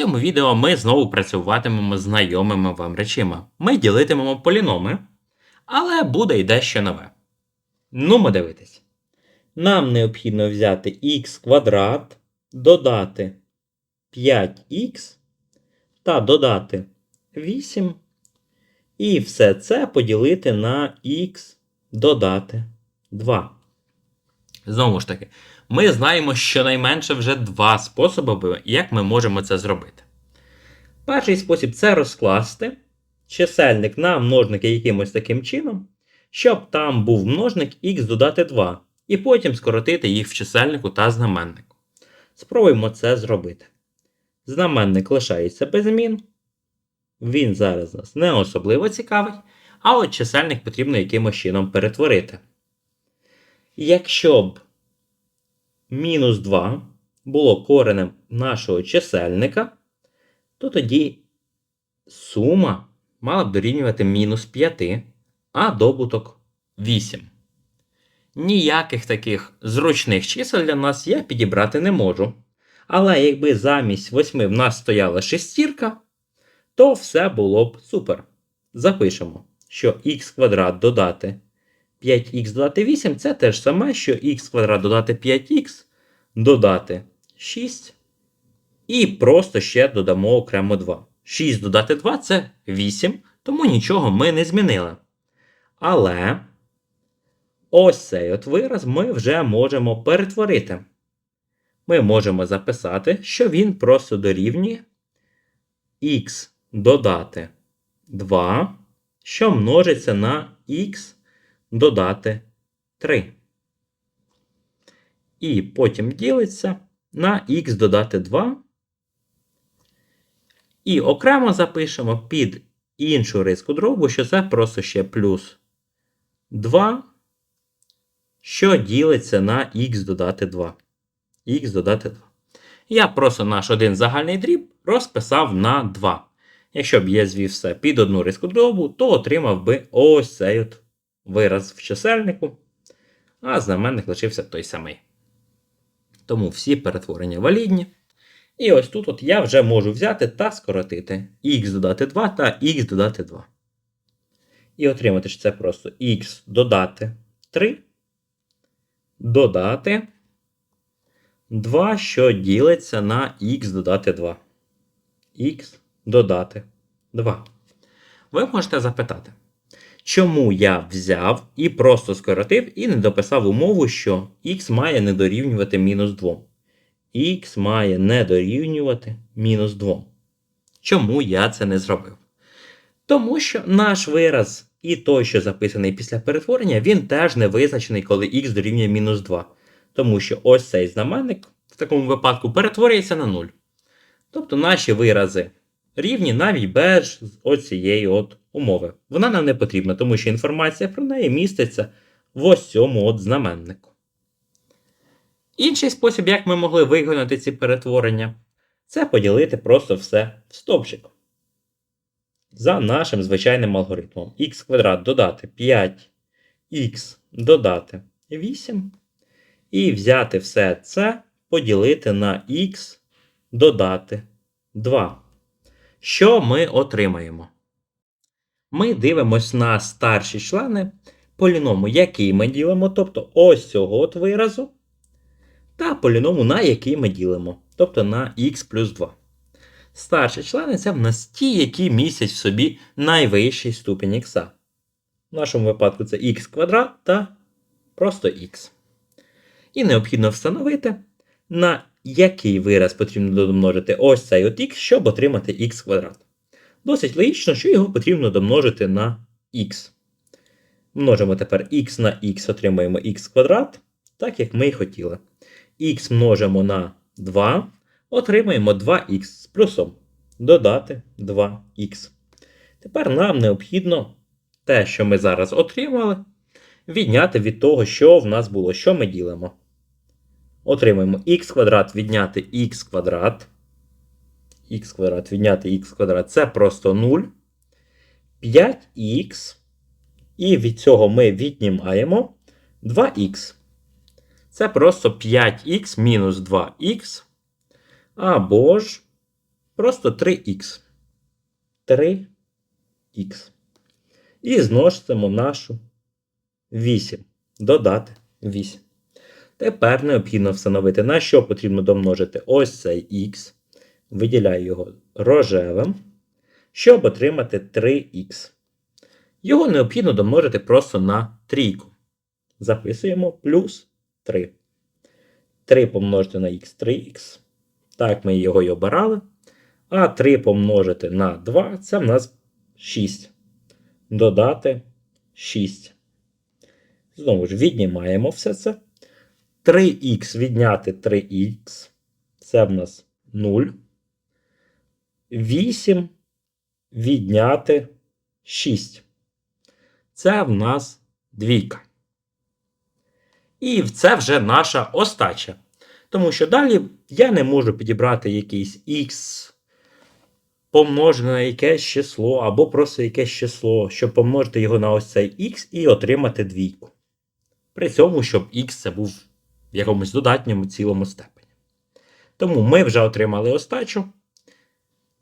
цьому відео ми знову працюватимемо з знайомими вам речима. Ми ділитимемо поліноми, але буде й дещо нове. Нумо дивитись. Нам необхідно взяти х квадрат, додати 5х та додати 8. І все це поділити на х додати 2. Знову ж таки, ми знаємо щонайменше вже два способи, як ми можемо це зробити. Перший спосіб це розкласти чисельник на множники якимось таким чином, щоб там був множник х додати 2, і потім скоротити їх в чисельнику та знаменнику. Спробуємо це зробити. Знаменник лишається без змін. Він зараз нас не особливо цікавий, а от чисельник потрібно якимось чином перетворити. Якщо б мінус 2 було коренем нашого чисельника, то тоді сума мала б дорівнювати мінус 5, а добуток 8. Ніяких таких зручних чисел для нас я підібрати не можу. Але якби замість 8 в нас стояла шестірка, то все було б супер. Запишемо, що х квадрат додати 5х додати 8 це те ж саме, що х квадрат додати 5х додати 6. І просто ще додамо окремо 2. 6 додати 2 це 8, тому нічого ми не змінили. Але ось цей от вираз ми вже можемо перетворити. Ми можемо записати, що він просто дорівнює х додати 2, що множиться на х додати 3. І потім ділиться на х додати 2. І окремо запишемо під іншу риску дробу, що це просто ще плюс 2, що ділиться на х додати 2. Х додати 2. Я просто наш один загальний дріб розписав на 2. Якщо б я звів все під одну риску дробу, то отримав би ось цей от вираз в чисельнику, а знаменник лишився той самий. Тому всі перетворення валідні. І ось тут от я вже можу взяти та скоротити х додати 2 та х додати 2. І отримати що це просто х додати 3, додати 2, що ділиться на х додати 2. Х додати 2. Ви можете запитати, чому я взяв і просто скоротив і не дописав умову, що х має не дорівнювати мінус 2. Х має не дорівнювати мінус 2. Чому я це не зробив? Тому що наш вираз і той, що записаний після перетворення, він теж не визначений, коли х дорівнює мінус 2. Тому що ось цей знаменник в такому випадку перетворюється на 0. Тобто наші вирази рівні навіть без оцієї от умови. Вона нам не потрібна, тому що інформація про неї міститься в ось цьому от знаменнику. Інший спосіб, як ми могли виконати ці перетворення, це поділити просто все в стовпчик. За нашим звичайним алгоритмом х квадрат додати 5х додати 8. І взяти все це поділити на х додати 2. Що ми отримаємо? Ми дивимось на старші члени поліному, який ми ділимо, тобто ось цього от виразу, та поліному, на який ми ділимо, тобто на х плюс 2. Старші члени це в нас ті, які містять в собі найвищий ступінь х. В нашому випадку це х квадрат та просто х. І необхідно встановити, на який вираз потрібно домножити ось цей от х, щоб отримати х квадрат. Досить логічно, що його потрібно домножити на х. Множимо тепер х на х, отримаємо х квадрат, так як ми і хотіли. х множимо на 2, отримаємо 2х з плюсом. Додати 2х. Тепер нам необхідно те, що ми зараз отримали, відняти від того, що в нас було, що ми ділимо. Отримаємо х квадрат відняти х квадрат. х квадрат відняти х квадрат це просто 0. 5х. І від цього ми віднімаємо 2х. Це просто 5х мінус 2х. Або ж Просто 3х. 3х. І зносимо нашу 8. Додати 8. Тепер необхідно встановити, на що потрібно домножити ось цей х. Виділяю його рожевим, щоб отримати 3х. Його необхідно домножити просто на трійку. Записуємо плюс 3. 3 помножити на х 3х. Так, ми його й обирали. А 3 помножити на 2 це в нас 6. Додати 6. Знову ж віднімаємо все це. 3х відняти 3х. Це в нас 0. 8 відняти 6. Це в нас двійка. І це вже наша остача. Тому що далі я не можу підібрати якийсь х помножене на якесь число, або просто якесь число, щоб помножити його на ось цей х і отримати двійку. При цьому, щоб х це був в якомусь додатньому цілому степені. Тому ми вже отримали остачу.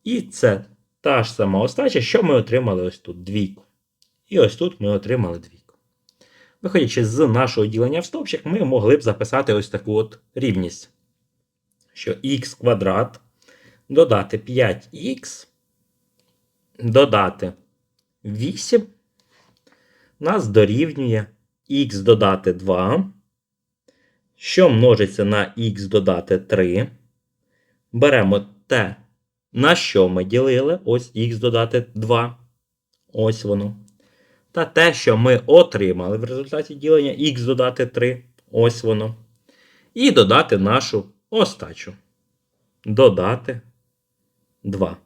І це та ж сама остача, що ми отримали ось тут двійку. І ось тут ми отримали двійку. Виходячи з нашого ділення в стовпчик, ми могли б записати ось таку от рівність, що х квадрат додати 5х, додати 8 нас дорівнює х додати 2, що множиться на х додати 3. Беремо те, на що ми ділили, ось х додати 2. Ось воно. Та те, що ми отримали в результаті ділення х додати 3. Ось воно. І додати нашу остачу. Додати 2.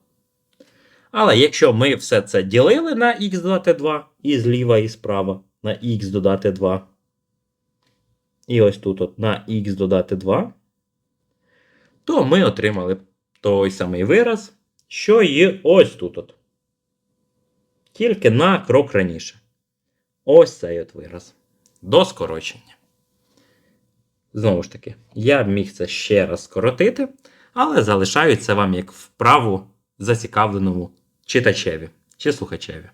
Але якщо ми все це ділили на х додати 2, і зліва, і справа на х додати 2. І ось тут от на х додати 2, то ми отримали той самий вираз, що і ось тут. от. Тільки на крок раніше. Ось цей от вираз. До скорочення. Знову ж таки, я б міг це ще раз скоротити, але залишаю це вам як вправу зацікавленому читачеві чи слухачеві.